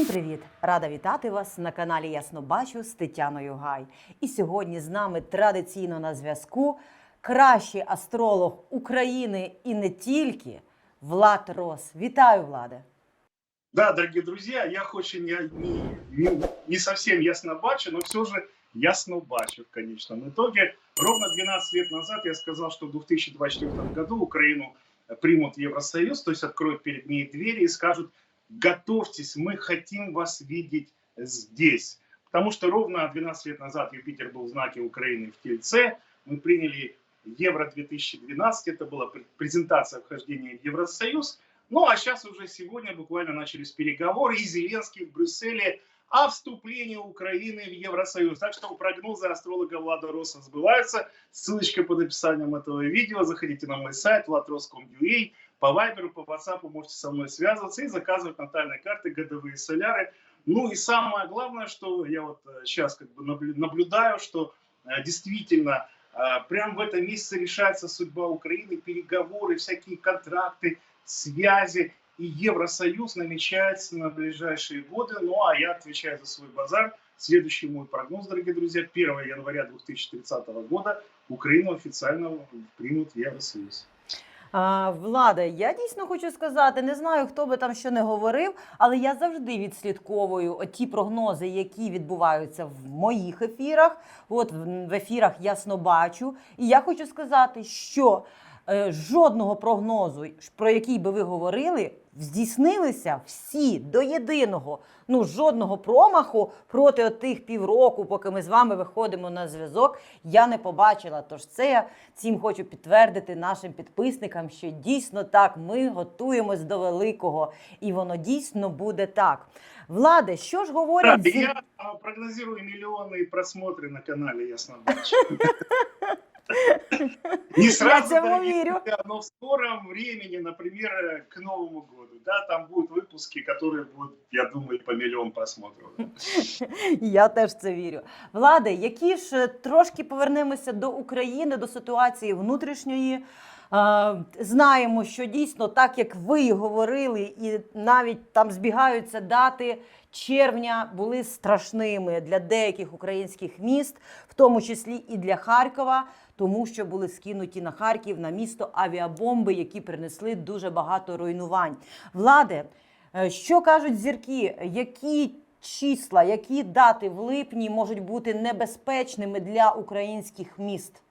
Всім привіт! Рада вітати вас на каналі Ясно Бачу з Тетяною Гай. І сьогодні з нами традиційно на зв'язку кращий астролог України і не тільки Влад Рос. Вітаю, Владе! Да, дорогие друзья, я хоть и не, не, не, не совсем ясно бачу, но все же ясно бачу в конечном итоге. Ровно 12 лет назад я сказал, что в 2024 году Украину примут в Евросоюз, то есть откроют перед ней двери и скажут, готовьтесь, мы хотим вас видеть здесь. Потому что ровно 12 лет назад Юпитер был в знаке Украины в Тельце, мы приняли Евро-2012, это была пр- презентация вхождения в Евросоюз, ну а сейчас уже сегодня буквально начались переговоры, и Зеленский в Брюсселе о вступлении Украины в Евросоюз. Так что прогнозы астролога Влада Роса сбываются. Ссылочка под описанием этого видео. Заходите на мой сайт vladros.com.ua. По Вайберу, по WhatsApp можете со мной связываться и заказывать натальные карты, годовые соляры. Ну и самое главное, что я вот сейчас как бы наблю- наблюдаю, что э, действительно э, прямо в этом месяце решается судьба Украины, переговоры, всякие контракты, связи. И Евросоюз намечается на ближайшие годы. Ну а я отвечаю за свой базар. Следующий мой прогноз, дорогие друзья, 1 января 2030 года Украину официально примут в Евросоюз. А, Влада, я дійсно хочу сказати, не знаю, хто би там що не говорив, але я завжди відслідковую ті прогнози, які відбуваються в моїх ефірах. От в ефірах ясно бачу. І я хочу сказати, що е, жодного прогнозу, про який би ви говорили, здійснилися всі до єдиного. Ну, жодного промаху проти отих півроку, поки ми з вами виходимо на зв'язок, я не побачила. Тож це я цим хочу підтвердити нашим підписникам, що дійсно так ми готуємось до великого, і воно дійсно буде так. Владе, що ж говорять я а, прогнозирую миллионные просмотры на канале Ясно Бачу. Не сразу, этому дорогие верю. друзья, но в скором времени, например, э, к Новому году, да, там будут выпуски, которые будут, я думаю, по миллион просмотров. Я теж це вірю. Владе, які ж е, трошки повернемося до України, до ситуації внутрішньої. Знаємо, що дійсно, так як ви говорили, і навіть там збігаються дати червня були страшними для деяких українських міст, в тому числі і для Харкова, тому що були скинуті на Харків на місто авіабомби, які принесли дуже багато руйнувань. Владе, е, що кажуть зірки? Які числа, які дати в липні можуть бути небезпечними для українських міст?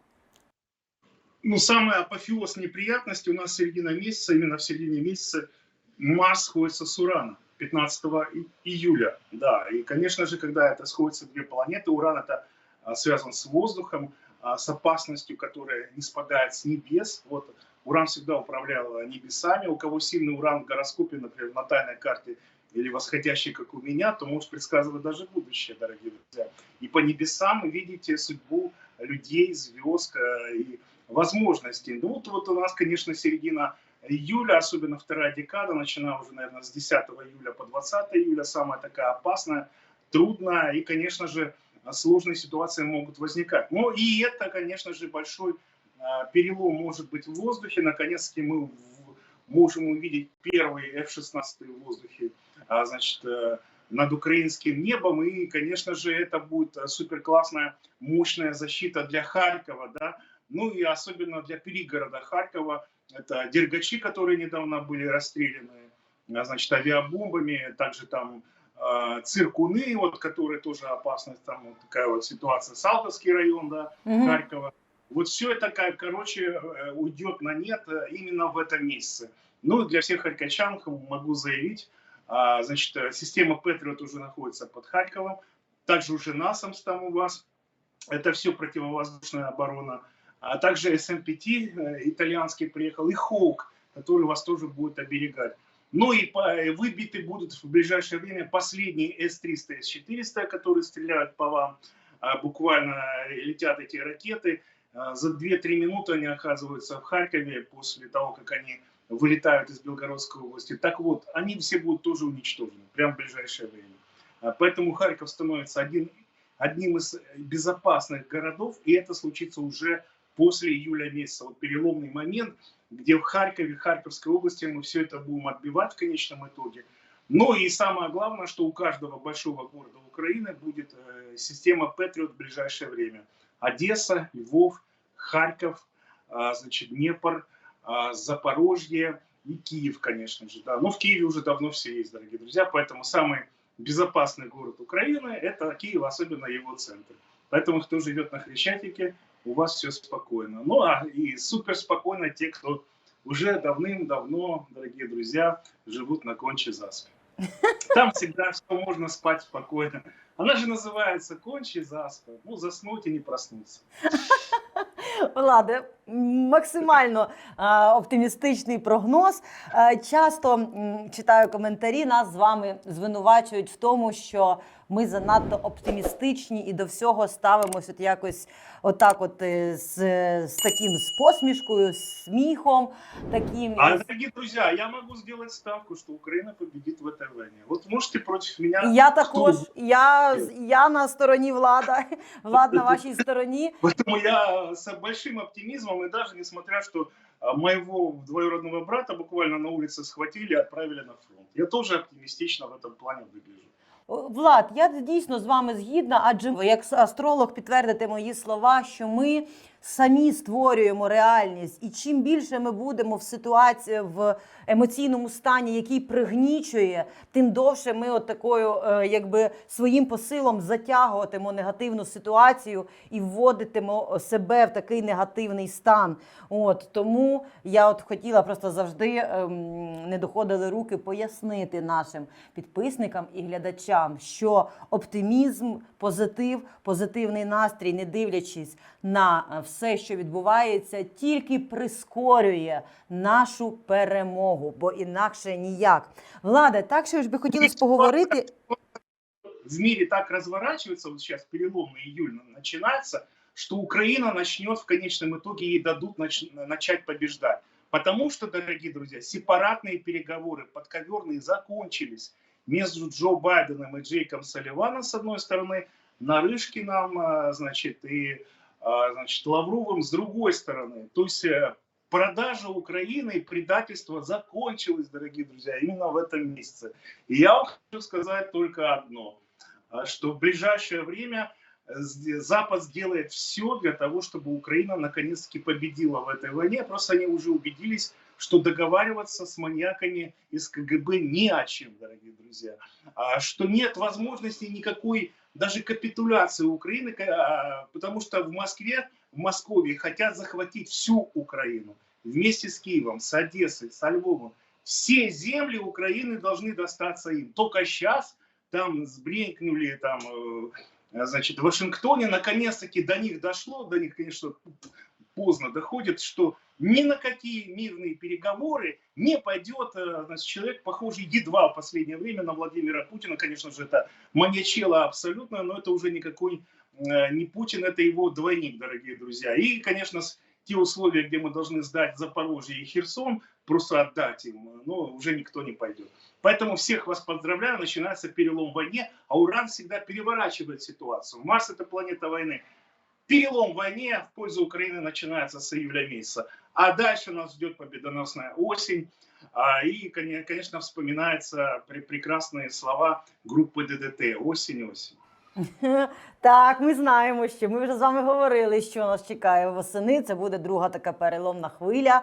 Ну, самый апофеоз неприятности у нас середина месяца, именно в середине месяца Марс сходится с Ураном 15 и- июля. Да, и, конечно же, когда это сходятся две планеты, Уран это а, связан с воздухом, а, с опасностью, которая не спадает с небес. Вот Уран всегда управлял а, небесами. У кого сильный Уран в гороскопе, например, в натальной карте или восходящий, как у меня, то может предсказывать даже будущее, дорогие друзья. И по небесам видите судьбу людей, звезд э, и возможностей. Ну вот, вот у нас, конечно, середина июля, особенно вторая декада, начиная уже, наверное, с 10 июля по 20 июля, самая такая опасная, трудная и, конечно же, сложные ситуации могут возникать. Ну и это, конечно же, большой а, перелом может быть в воздухе. Наконец-таки мы можем увидеть первый F-16 в воздухе, а, значит, э, над украинским небом. И, конечно же, это будет супер классная, мощная защита для Харькова, да, ну и особенно для перигорода Харькова. Это дергачи, которые недавно были расстреляны, а, значит, авиабомбами, также там э, циркуны, вот, которые тоже опасность, там вот такая вот ситуация, Салтовский район, да, Мгм. Харькова. Вот все это, короче, э, уйдет на нет э, именно в этом месяце. Ну, для всех харьковчан могу заявить, а, значит, э, система Патриот уже находится под Харьковом, также уже НАСАМС там у вас, это все противовоздушная оборона, а также СМПТ э, итальянский приехал, и Хоук, который вас тоже будет оберегать. Ну и э, выбиты будут в ближайшее время последние С-300, С-400, которые стреляют по вам. А, Буквально летят эти ракеты. А, За 2-3 минуты они оказываются в Харькове после того, как они вылетают из Белгородской области. Так вот, они все будут тоже уничтожены прямо в ближайшее время. А, Поэтому Харьков становится один, одним из безопасных городов, и это случится уже после июля месяца. Вот переломный момент, где в Харькове, Харьковской области мы все это будем отбивать в конечном итоге. Ну и самое главное, что у каждого большого города Украины будет э, система Patriot в ближайшее время. Одесса, Львов, Харьков, а, значит, Днепр, а, Запорожье и Киев, конечно же. Да. Но в Киеве уже давно все есть, дорогие друзья, поэтому самый безопасный город Украины – это Киев, особенно его центр. Поэтому, кто живет на Хрещатике, у вас все спокойно. Ну, а и супер спокойно те, кто уже давным-давно, дорогие друзья, живут на конче заспе. Там всегда все можно спать спокойно. Она же называется конче заспа. Ну, заснуть и не проснуться. Владе, максимально а, оптимістичний прогноз. Е, часто м, читаю коментарі, нас з вами звинувачують в тому, що ми занадто оптимістичні і до всього ставимося от якось отак, от е, з, з таким з посмішкою, з сміхом. Таким А, дорогие друзья, я могу сделать ставку, что Украина победит в этой войне. Вот можете против меня... І я також, Кто? я, я на стороні влада, влад на вашій стороні. Поэтому я с большим оптимизмом, и даже несмотря, что а, моего двоюродного брата буквально на улице схватили и отправили на фронт. Я тоже оптимистично в этом плане выгляжу. О, Влад, я дійсно з вами згідна, адже ви, як астролог підтвердите мої слова, що ми самі створюємо реальність, і чим більше ми будемо в ситуації в емоційному стані, який пригнічує, тим довше ми от такою, е, якби своїм посилом затягуватимо негативну ситуацію і вводитимо себе в такий негативний стан. От тому я от хотіла просто завжди ем, не доходили руки пояснити нашим підписникам і глядачам, що оптимізм, позитив, позитивний настрій, не дивлячись на е, все, що відбувається, тільки прискорює нашу перемогу, бо інакше ніяк. Владе, так що ж би хотілося поговорити. В мире так разворачивается, вот сейчас переломный июль на- начинается, что Украина начнет в конечном итоге, ей дадут нач- начать побеждать. Потому что, дорогие друзья, сепаратные переговоры, подковерные, закончились между Джо Байденом и Джейком Салливаном, с одной стороны, Нарышкиным, а, значит, и а, значит, Лавровым с другой стороны. То есть э, продажа Украины и предательство закончилось, дорогие друзья, именно в этом месяце. И я вам хочу сказать только одно, а, что в ближайшее время э, Запад сделает все для того, чтобы Украина наконец-таки победила в этой войне. Просто они уже убедились, что договариваться с маньяками из КГБ не о чем, дорогие друзья. А, Что нет возможности никакой даже капитуляции Украины, а, потому что в Москве, в Москве хотят захватить всю Украину вместе с Киевом, с Одессой, со Львовом. Все земли Украины должны достаться им. Только сейчас там сбрекнули, там, э, значит, в Вашингтоне, наконец-таки до них дошло, до них, конечно, поздно доходит, что ни на какие мирные переговоры не пойдет э, значит, человек, похожий едва в последнее время на Владимира Путина. Конечно же, это маньячело абсолютно, но это уже никакой э, не Путин, это его двойник, дорогие друзья. И, конечно, те условия, где мы должны сдать Запорожье и Херсон, просто отдать им, э, но уже никто не пойдет. Поэтому всех вас поздравляю, начинается перелом в войне, а Уран всегда переворачивает ситуацию. Марс – это планета войны. Перелом в войне в пользу Украины начинается с июля месяца. А дальше нас ждет победоносная осень. И, коне- конечно, вспоминаются прекрасные слова группы ДДТ «Осень, осень». Так, ми знаємо, що ми вже з вами говорили, що нас чекає восени. Це буде друга така переломна хвиля.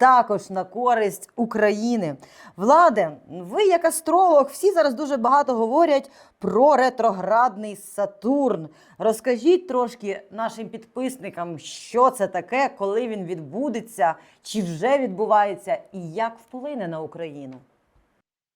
Також на користь України. Владе, ви як астролог, всі зараз дуже багато говорять про ретроградний Сатурн. Розкажіть трошки нашим підписникам, що це таке, коли він відбудеться, чи вже відбувається, і як вплине на Україну.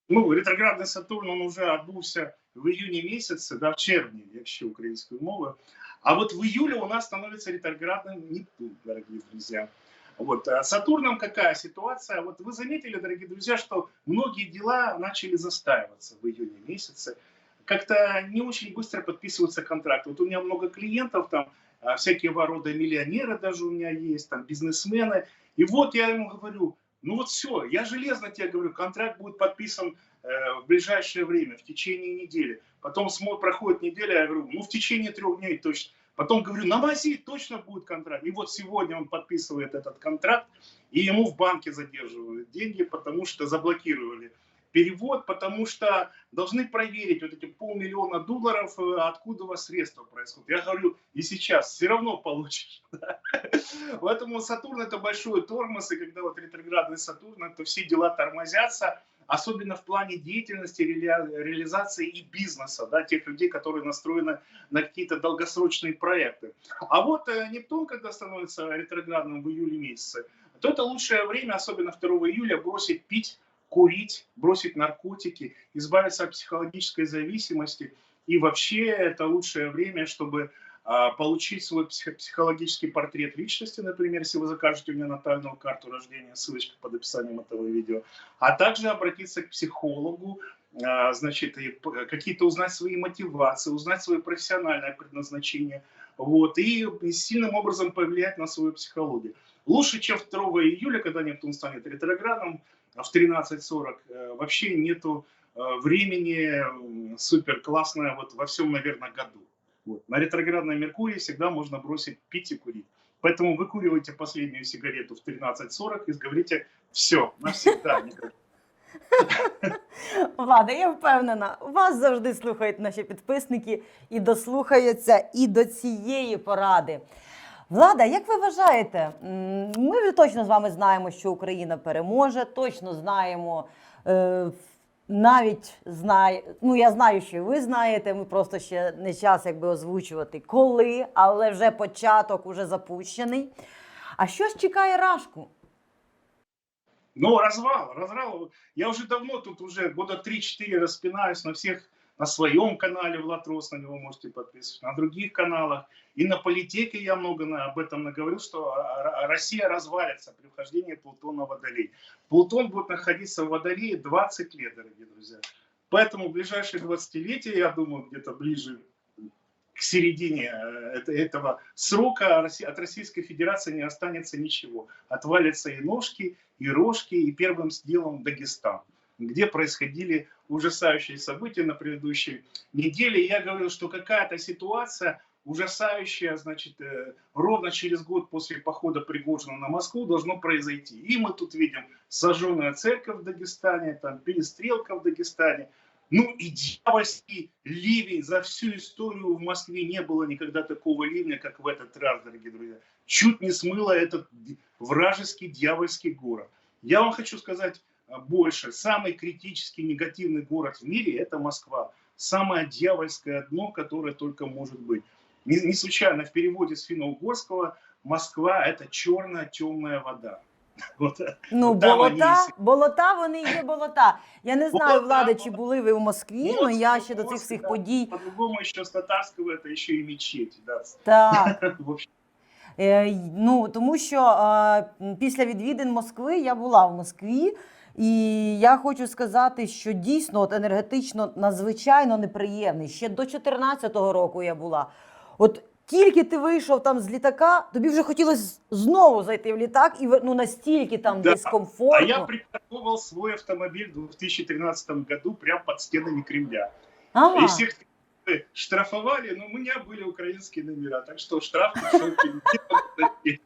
Ну, ретроградний Сатурн, он уже отбувся в июне месяце, да, в червні, якщо українською мовою. А вот в июле у нас становится ретроградным Нептун, дорогие друзья. Вот. А с Сатурном какая ситуация? Вот вы заметили, дорогие друзья, что многие дела начали застаиваться в июне месяце. Как-то не очень быстро подписываются контракты. Вот у меня много клиентов, там а, всякие рода миллионеры даже у меня есть, там бизнесмены. И вот я ему говорю, ну вот все, я железно тебе говорю, контракт будет подписан э, в ближайшее время, в течение недели. Потом проходит неделя, я говорю, ну в течение трех дней точно. Потом говорю, на мази точно будет контракт. И вот сегодня он подписывает этот контракт, и ему в банке задерживают деньги, потому что заблокировали перевод, потому что должны проверить вот эти полмиллиона долларов, э, откуда у вас средства происходят. Я говорю, и сейчас все равно получишь. да. Поэтому Сатурн это большой тормоз, и когда вот ретроградный Сатурн, то все дела тормозятся, особенно в плане деятельности, реали- реализации и бизнеса, да, тех людей, которые настроены на какие-то долгосрочные проекты. А вот э, Нептун, когда становится ретроградным в июле месяце, то это лучшее время, особенно 2 июля, бросить пить, курить, бросить наркотики, избавиться от психологической зависимости. И вообще это лучшее время, чтобы получить свой психо- психологический портрет личности, например, если вы закажете у меня натальную карту рождения, ссылочка под описанием этого видео, а также обратиться к психологу, а, значит, какие-то узнать свои мотивации, узнать свое профессиональное предназначение, вот, и сильным образом повлиять на свою психологию. Лучше, чем 2 июля, когда Нептун станет ретроградом, а в 13.40 э, вообще нету э, времени супер классное вот во всем, наверное, году. Вот. На ретроградном Меркурии всегда можно бросить пить и курить. Поэтому выкуривайте последнюю сигарету в 13.40 и говорите все, навсегда. Влада, я впевнена, вас завжди слухають наші підписники і дослухаються і до цієї поради. Влада, як ви вважаєте, ми вже точно з вами знаємо, що Україна переможе, точно знаємо. Навіть знає, ну я знаю, що ви знаєте. Ми просто ще не час якби озвучувати коли, але вже початок уже запущений. А що ж чекає Рашку? Ну, развал, развал. Я уже давно тут уже года 3-4 распинаюсь на всех, на своем канале Влад Рос, на него можете подписываться, на других каналах. И на политике я много об этом наговорил, что а, Р- Россия развалится при вхождении Плутона в Водолей. Плутон будет находиться в Водолее 20 лет, дорогие друзья. Поэтому в ближайшие 20-летия, я думаю, где-то ближе к середине э, это- этого срока от Российской Федерации не останется ничего. Отвалятся и ножки, и рожки, и первым делом Дагестан, где происходили ужасающие события на предыдущей неделе. Я говорил, что какая-то ситуация ужасающая, значит, э, ровно через год после похода Пригожина на Москву должно произойти. И мы тут видим сожженная церковь в Дагестане, там перестрелка в Дагестане, ну и дьявольский ливень. За всю историю в Москве не было никогда такого ливня, как в этот раз, дорогие друзья. Чуть не смыло этот вражеский дьявольский город. Я вам хочу сказать больше. Самый критический негативный город в мире – это Москва. Самое дьявольское дно, которое только может быть. Не, не случайно в переводе с финно-угорского Москва – это черная темная вода. Вот. Ну, Ну, там болота, вони всі- болота, вони є болота. Я не знаю, Болота, Влади, болота. чи були ви у Москві, Вот, але я ще до цих вот, всіх да. подій. По-другому еще с татарского это еще и мечеть. Да. Так. В общем, Е, й- ну, тому що е, м, після відвідин Москви я була в Москві, І я хочу сказати, що дійсно от енергетично надзвичайно неприємний. Ще до 2014 року я була. От тільки ти вийшов там з літака, тобі вже хотілося знову зайти в літак, і ну, настільки там Да. дискомфортно. А я припарковал свой автомобиль в 2013 году прямо под стенами Кремля. Ага. И всех э, штрафовали, но у меня были украинские номера, так что штраф мне.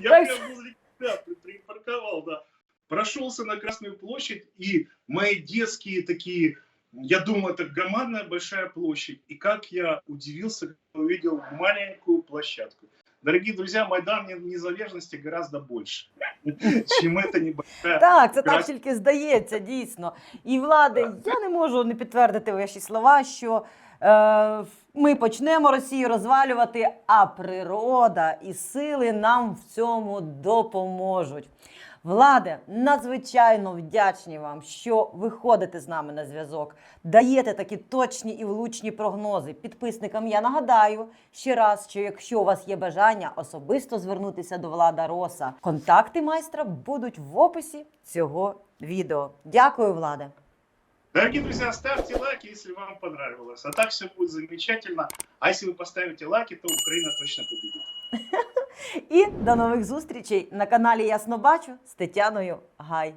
Я Так прям возле Кремля припарковал, да. Прошелся на Красную площадь, и мои детские такие, я думаю, это громадная большая площадь. И как я удивился, когда увидел маленькую площадку. Дорогие друзья, Майдан Незалежности гораздо больше, чем это небольшая Так, це так Крас- тільки здається, дійсно. І влади, я не можу не підтвердити ваші слова, що е, ми почнемо Росію розвалювати, а природа і сили нам в цьому допоможуть. Владе, надзвичайно вдячні вам, що виходите з нами на зв'язок, даєте такі точні і влучні прогнози. Підписникам я нагадаю ще раз, що якщо у вас є бажання особисто звернутися до Влада Роса, контакти майстра будуть в описі цього відео. Дякую, Владе. Дорогие друзья, ставьте лайки, если вам понравилось. А так все будет замечательно. А если вы поставите лайки, то Украина точно победит. І до нових зустрічей на каналі Ясно Бачу з Тетяною Гай.